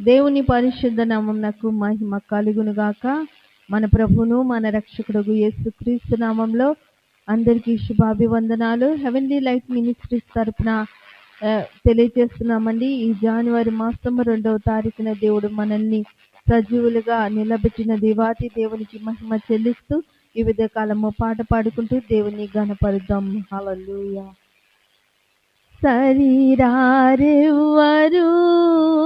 దేవుని పరిశుద్ధ నామంనకు మహిమ కలుగును గాక. మన ప్రభును మన రక్షకుడు యేసుక్రీస్తు నామంలో అందరికీ శుభాభివందనాలు. హెవెన్లీ లైట్ మినిస్ట్రీస్ తరపున తెలియజేస్తున్నామండి. ఈ జనవరి మాసం రెండవ తారీఖున దేవుడు మనల్ని సజీవులుగా నిలబెట్టిన దివాతి దేవునికి మహిమ చెల్లిస్తూ వివిధ కాలము పాట పాడుకుంటూ దేవుని గణపరుద్దాం హల్లెలూయా శరీరారెవ్వరు నా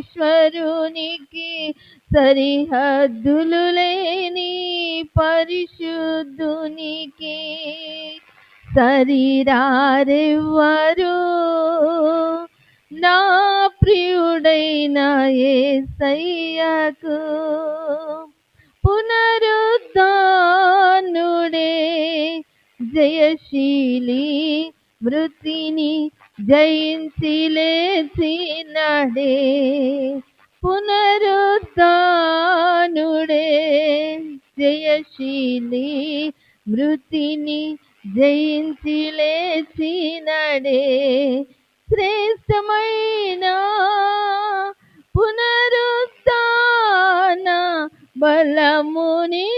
ఈశ్వరునికి సరిహద్దులు లేని పరిశుద్ధునికి శరీరారెవ్వరు నా ప్రియుడైన యేసయ్యకు పునరుద్ధానుడే జయశీలి మృతిని జయించి లేచినడే పునరుద్ధానుడే జయశీలి మృతిని జయించి లేచినడే శ్రేష్టమైన పునరుద్ధాన బలముని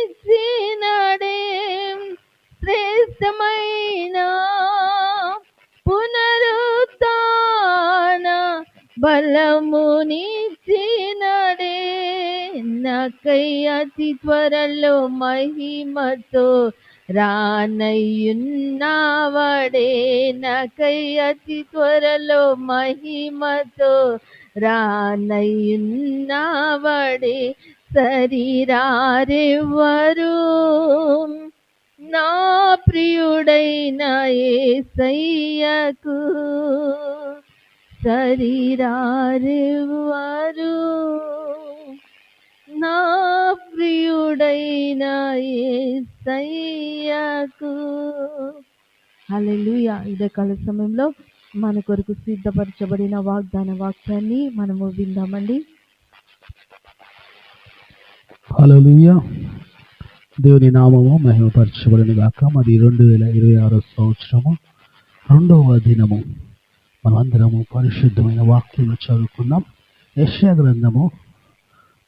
బలమునిచ్చినడే నాకై అతి త్వరలో మహిమతో రానయ్యున్నావడే. నాకై అతి త్వరలో మహిమతో రానయ్యున్నావడే. శరీరారెవ్వరు నా ప్రియుడైన ఏ సయ్యకు శరీరారెవ్వరు. నా ప్రియుడైన యేసయ్యకు హల్లెలూయా. ఇదే కాల సమయంలో మన కొరకు సిద్ధపరచబడిన వాగ్దాన వాక్యాన్ని మనము విందామండి. హల్లెలూయా. దేవుని నామము మహిమపరచబడిన గాక మరి రెండు వేల ఇరవై ఆరో సంవత్సరము రెండవ దినము. మనమందరము పరిశుద్ధమైన వాక్యము చదువుకున్నాం. యశ్యా గ్రంథము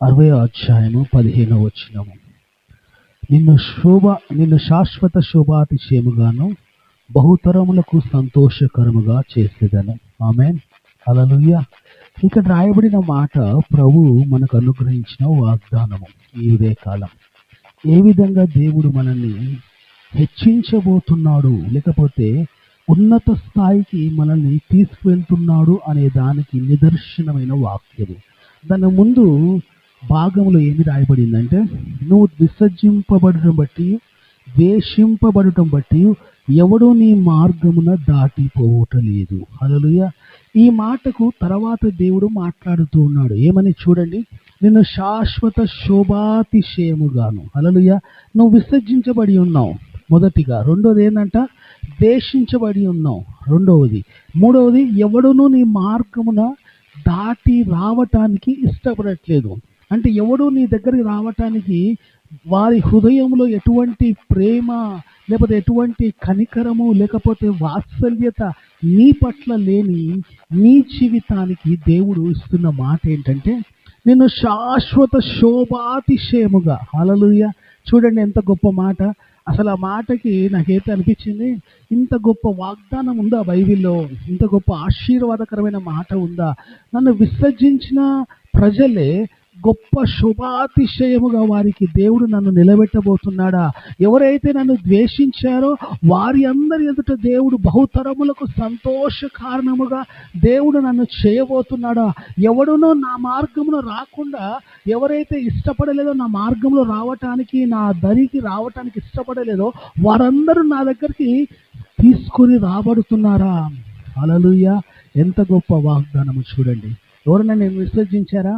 అరవై అధ్యాయము పదిహేను వచ్చినము నిన్ను శోభ నిన్ను శాశ్వత శోభాతిశయముగాను బహుతరములకు సంతోషకరముగా చేసేదను. ఆమె అలలుయ్య ఇక్కడ రాయబడిన మాట ప్రభు మనకు అనుగ్రహించిన వాగ్దానము ఈ ఉదయకాలం ఏ విధంగా దేవుడు మనల్ని హెచ్చించబోతున్నాడు లేకపోతే ఉన్నత స్థాయికి మనల్ని తీసుకువెళ్తున్నాడు అనే దానికి నిదర్శనమైన వాక్యము. దాని ముందు భాగంలో ఏమి రాయబడిందంటే నువ్వు విసర్జింపబడటం బట్టి ద్వేషింపబడటం బట్టి ఎవడూ నీ మార్గమున దాటిపోవటలేదు అలలుయ ఈ మాటకు తర్వాత దేవుడు మాట్లాడుతూ ఉన్నాడు. ఏమని చూడండి. నిన్ను శాశ్వత శోభాతిశయముగాను. అలలుయ నువ్వు విసర్జించబడి ఉన్నావు. మొదటిగా రెండోది ఏంటంట దేశించబడి ఉన్నావు. రెండవది. మూడవది ఎవడునూ నీ మార్గమున దాటి రావటానికి ఇష్టపడట్లేదు. అంటే ఎవడు నీ దగ్గరికి రావటానికి వారి హృదయంలో ఎటువంటి ప్రేమ లేకపోతే ఎటువంటి కనికరము లేకపోతే వాత్సల్యత నీ పట్ల లేని నీ జీవితానికి దేవుడు ఇస్తున్న మాట ఏంటంటే నిన్ను శాశ్వత శోభాతిశయముగా అలలుయ చూడండి ఎంత గొప్ప మాట. అసలు ఆ మాటకి నాకైతే అనిపించింది? ఇంత గొప్ప వాగ్దానం ఉందా బైబిల్లో? ఇంత గొప్ప ఆశీర్వాదకరమైన మాట ఉందా? నన్ను విసర్జించిన ప్రజలే గొప్ప శుభాతిశయముగా వారికి దేవుడు నన్ను నిలబెట్టబోతున్నాడా? ఎవరైతే నన్ను ద్వేషించారో వారి అందరి ఎదుట దేవుడు బహుతరములకు సంతోష కారణముగా దేవుడు నన్ను చేయబోతున్నాడా? ఎవడునో నా మార్గమును రాకుండా ఎవరైతే ఇష్టపడలేదో నా మార్గంలో రావటానికి నా దరికి రావటానికి ఇష్టపడలేదో వారందరూ నా దగ్గరికి తీసుకొని రాబడుతున్నారా? అలలుయ్య ఎంత గొప్ప వాగ్దానము చూడండి. ఎవరైనా నేను విసర్జించారా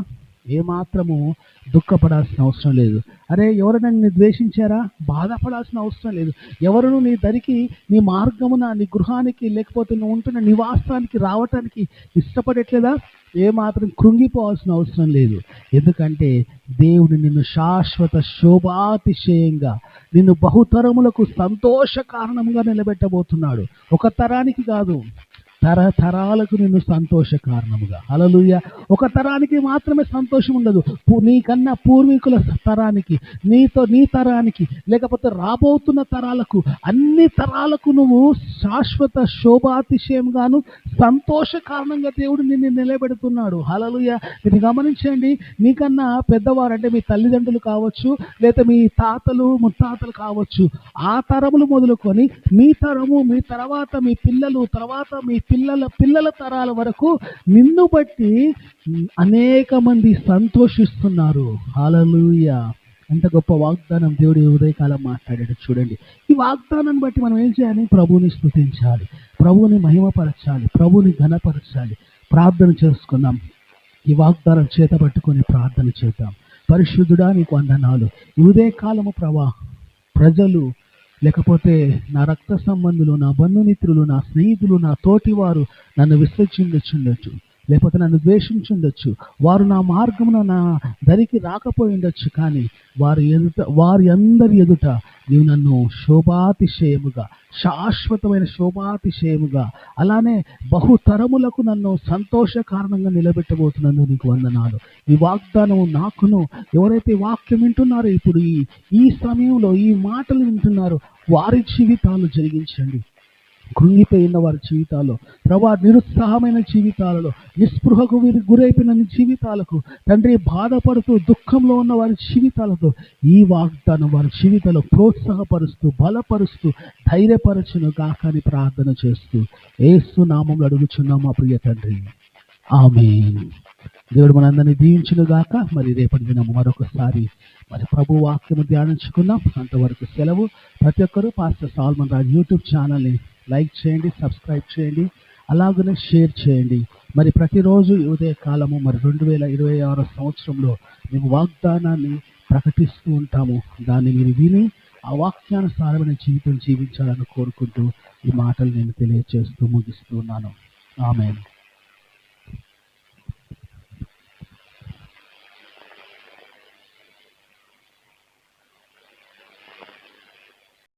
ఏమాత్రము దుఃఖపడాల్సిన అవసరం లేదు. అరే ఎవరైనా నిన్ను ద్వేషించారా? బాధపడాల్సిన అవసరం లేదు. ఎవరును నీ దరికి నీ మార్గమున నీ గృహానికి లేకపోతే నువ్వు ఉంటున్న నివాసానికి రావటానికి ఇష్టపడట్లేదా? ఏమాత్రం కృంగిపోవాల్సిన అవసరం లేదు. ఎందుకంటే దేవుడు నిన్ను శాశ్వత శోభాతిశయంగా నిన్ను బహుతరములకు సంతోష కారణంగా నిలబెట్టబోతున్నాడు. ఒక తరానికి కాదు తరతరాలకు నిన్ను సంతోష కారణముగా అలలుయ ఒక తరానికి మాత్రమే సంతోషం ఉండదు పూ- నీకన్నా పూర్వీకుల తరానికి నీతో నీ తరానికి లేకపోతే రాబోతున్న తరాలకు అన్ని తరాలకు నువ్వు శాశ్వత శోభాతిశయంగాను సంతోష కారణంగా దేవుడు నిన్ను నిలబెడుతున్నాడు. హలలుయ ఇది గమనించండి నీకన్నా పెద్దవారు అంటే మీ తల్లిదండ్రులు కావచ్చు లేదా మీ తాతలు ముత్తాతలు కావచ్చు. ఆ తరములు మొదలుకొని మీ తరము మీ తర్వాత మీ పిల్లలు తర్వాత మీ పిల్లల పిల్లల తరాల వరకు నిన్ను బట్టి అనేక మంది సంతోషిస్తున్నారు. హాలలుయ ఎంత గొప్ప వాగ్దానం దేవుడు ఉదయకాలం మాట్లాడాడు చూడండి. ఈ వాగ్దానాన్ని బట్టి మనం ఏం చేయాలి? ప్రభువుని స్థుతించాలి. ప్రభువుని మహిమపరచాలి. ప్రభువుని ఘనపరచాలి. ప్రార్థన చేసుకుందాం. ఈ వాగ్దానం చేత పట్టుకొని ప్రార్థన చేద్దాం. పరిశుద్ధుడా నీకు వందనాలు. ఉదయకాలము ప్రభా ప్రజలు లేకపోతే నా రక్త సంబంధులు నా బంధుమిత్రులు నా స్నేహితులు నా తోటివారు నన్ను విసర్జించొచ్చుండొచ్చు లేకపోతే నన్ను ద్వేషించి ఉండొచ్చు వారు నా మార్గమున నా దరికి రాకపోయి ఉండొచ్చు కానీ వారి ఎదుట వారి అందరి ఎదుట నీవు నన్ను శోభాతిశయముగా శాశ్వతమైన శోభాతిశయముగా అలానే బహుతరములకు నన్ను సంతోష కారణంగా నిలబెట్టబోతున్నందు నీకు వందనాలు. ఈ వాగ్దానం నాకును ఎవరైతే వాక్యం వింటున్నారో ఇప్పుడు ఈ ఈ సమయంలో ఈ మాటలు వింటున్నారో వారి జీవితాలు జరిగించండి. కృంగిపోయిన వారి జీవితాల్లో ప్రభా నిరుత్సాహమైన జీవితాలలో నిస్పృహకు వీరి గురైపోయిన జీవితాలకు తండ్రి బాధపడుతూ దుఃఖంలో ఉన్న వారి జీవితాలతో ఈ వాగ్దానం వారి జీవితంలో ప్రోత్సాహపరుస్తూ బలపరుస్తూ ధైర్యపరచును కాకని ప్రార్థన చేస్తూ ఏసు నామంలో అడుగుచున్నాం మా ప్రియ తండ్రి. ఆమె దేవుడు మనందరినీ దీవించును గాక మరి రేపటి దినం మరొకసారి మరి ప్రభు వాక్యము ధ్యానించుకుందాం. అంతవరకు సెలవు. ప్రతి ఒక్కరూ పాస్టర్ సాల్మన్ రాజు యూట్యూబ్ ఛానల్ని లైక్ చేయండి సబ్స్క్రైబ్ చేయండి అలాగనే షేర్ చేయండి. మరి ప్రతిరోజు ఉదయ కాలము మరి రెండు వేల ఇరవై ఆరు సంవత్సరంలో మేము వాగ్దానాన్ని ప్రకటిస్తూ ఉంటాము. దాన్ని మీరు విని ఆ వాక్యానుసారమైన జీవితం జీవించాలని కోరుకుంటూ ఈ మాటలు నేను తెలియజేస్తూ ముగిస్తున్నాను. ఆమె